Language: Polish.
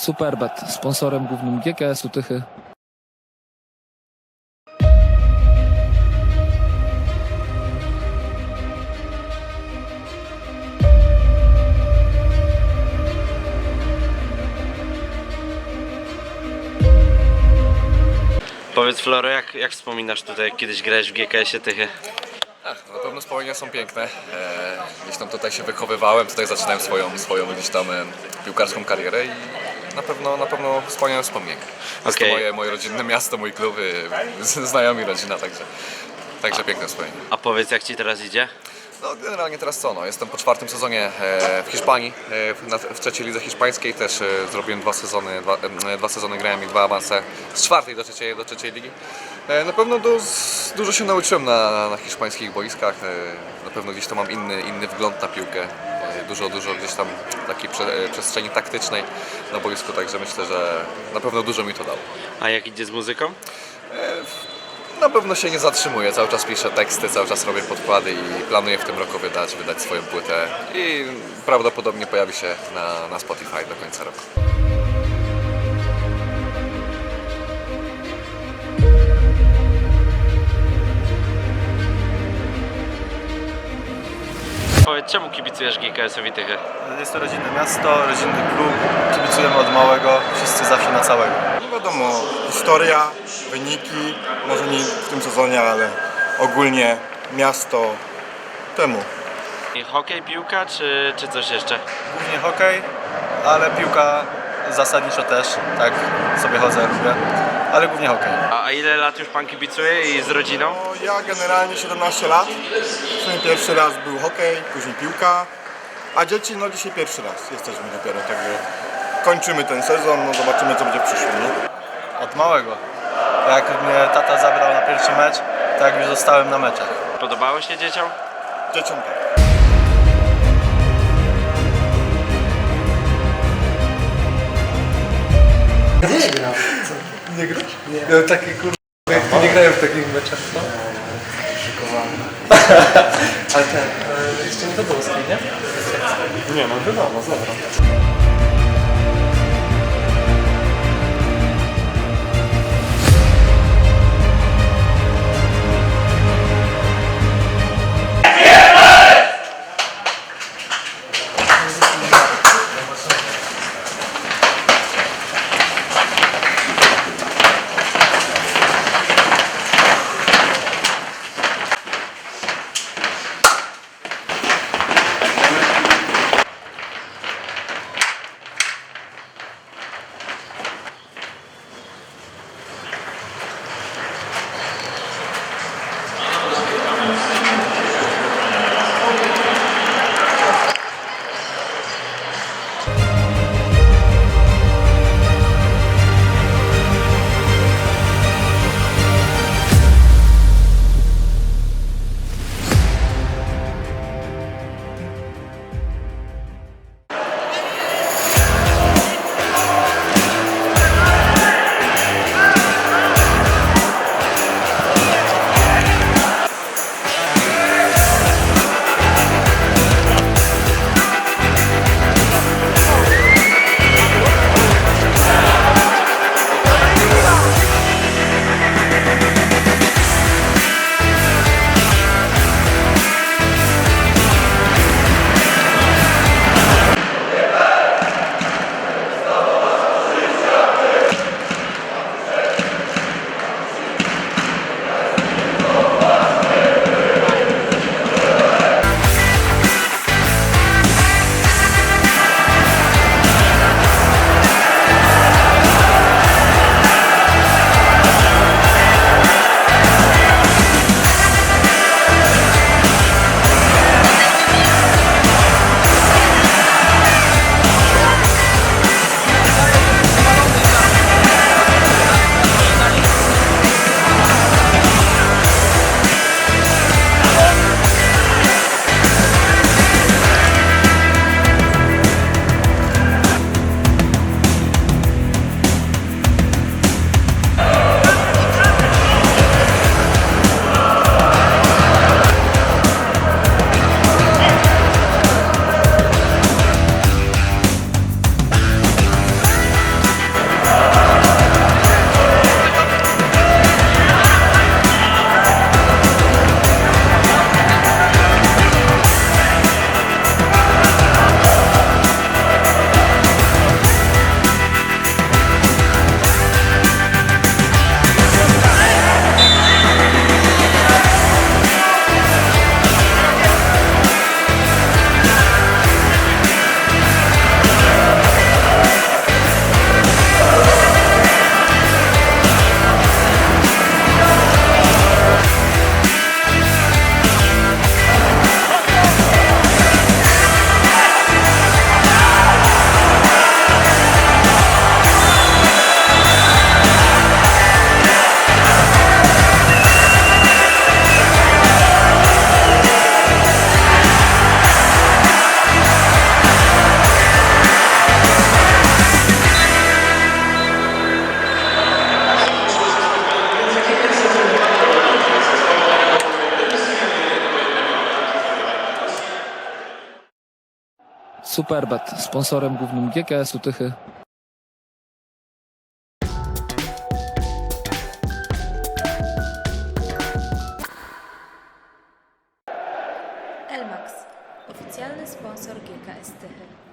Superbet, sponsorem głównym GKS-u Tychy. Powiedz Floro, jak, jak wspominasz tutaj, jak kiedyś grałeś w GKS-ie Tychy? Ach, na pewno wspomnienia są piękne. E, gdzieś tam tutaj się wychowywałem, tutaj zaczynałem swoją, swoją gdzieś tam e, piłkarską karierę i na pewno, na pewno wspaniałe wspomnienia. Jest to moje, moje rodzinne miasto, mój klub, z- znajomi rodzina, także, także piękne wspomnienia. A powiedz, jak ci teraz idzie? No generalnie teraz co, no, jestem po czwartym sezonie e, w Hiszpanii, e, w, trzeciej lidze hiszpańskiej też e, zrobiłem dwa sezony, dwa, dwa sezony grałem i dwa awanse z czwartej do trzeciej, do trzeciej ligi. Na pewno do, dużo się nauczyłem na, na hiszpańskich boiskach, na pewno gdzieś tam mam inny, inny wgląd na piłkę, dużo, dużo gdzieś tam takiej prze, e, przestrzeni taktycznej na boisku, także myślę, że na pewno dużo mi to dało. A jak idzie z muzyką? Na pewno się nie zatrzymuję, cały czas piszę teksty, cały czas robię podkłady i planuję w tym roku wydać, wydać swoją płytę i prawdopodobnie pojawi się na, na Spotify do końca roku. Powiedz, czemu kibicujesz GKS-owi Tychy? Jest to rodzinne miasto, rodzinny klub, kibicujemy od małego, wszyscy zawsze na całego. No wiadomo, historia, wyniki, może nie w tym sezonie, ale ogólnie miasto temu. I Hokej, piłka, czy, czy coś jeszcze? Głównie hokej, ale piłka zasadniczo też, tak sobie chodzę, lubię, ale głównie hokej. A, a ile lat już pan kibicuje i z rodziną? No, ja generalnie 17 lat, w sumie pierwszy raz był hokej, później piłka, a dzieci no dzisiaj pierwszy raz jesteśmy dopiero, także kończymy ten sezon, no zobaczymy co będzie w przyszłym, nie? Od małego. Jak mnie tata zabrał na pierwszy mecz, tak już zostałem na meczach. Podobało się dzieciom? Dzieciom tak. No takie kur... Jak tu nie grają w takich meczach, no? Szykowany. Ale ten, e, jeszcze nie Tobolski, nie? Nie, no wiadomo, dobra. Superbet, sponsorem głównym GKS-u Tychy. Elmax, oficjalny sponsor GKS Tychy.